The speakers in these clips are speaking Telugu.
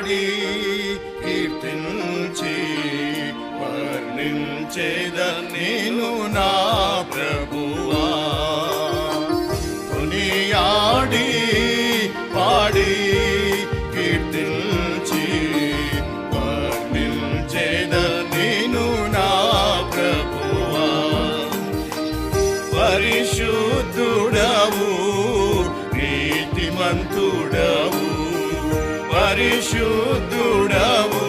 పాడి కీర్తించి వర్ణించేద నేను నా ప్రభువా. కొనియాడి పాడి కీర్తించి వర్ణించేద నేను నా ప్రభువా. పరిశుద్ధుడవు నీతిమంతుడు పరిశుద్ధుడవు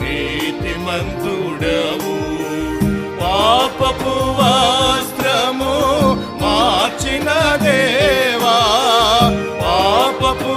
నీతి మంతుడవు పాపపు వాస్త్రము మార్చిన దేవా పాపపు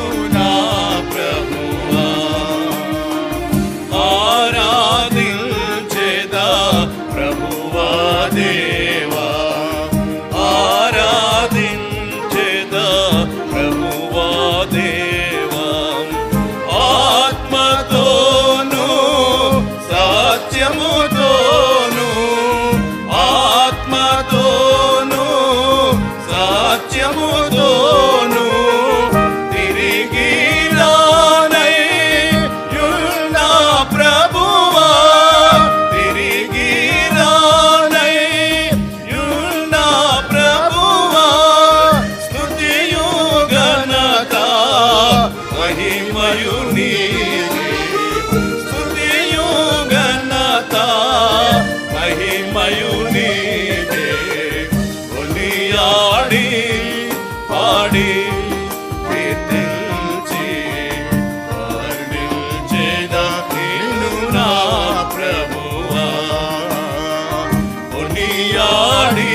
Ade. మహిమయు నీదే కొనియాడి పాడి ప్రభు కొనియాడి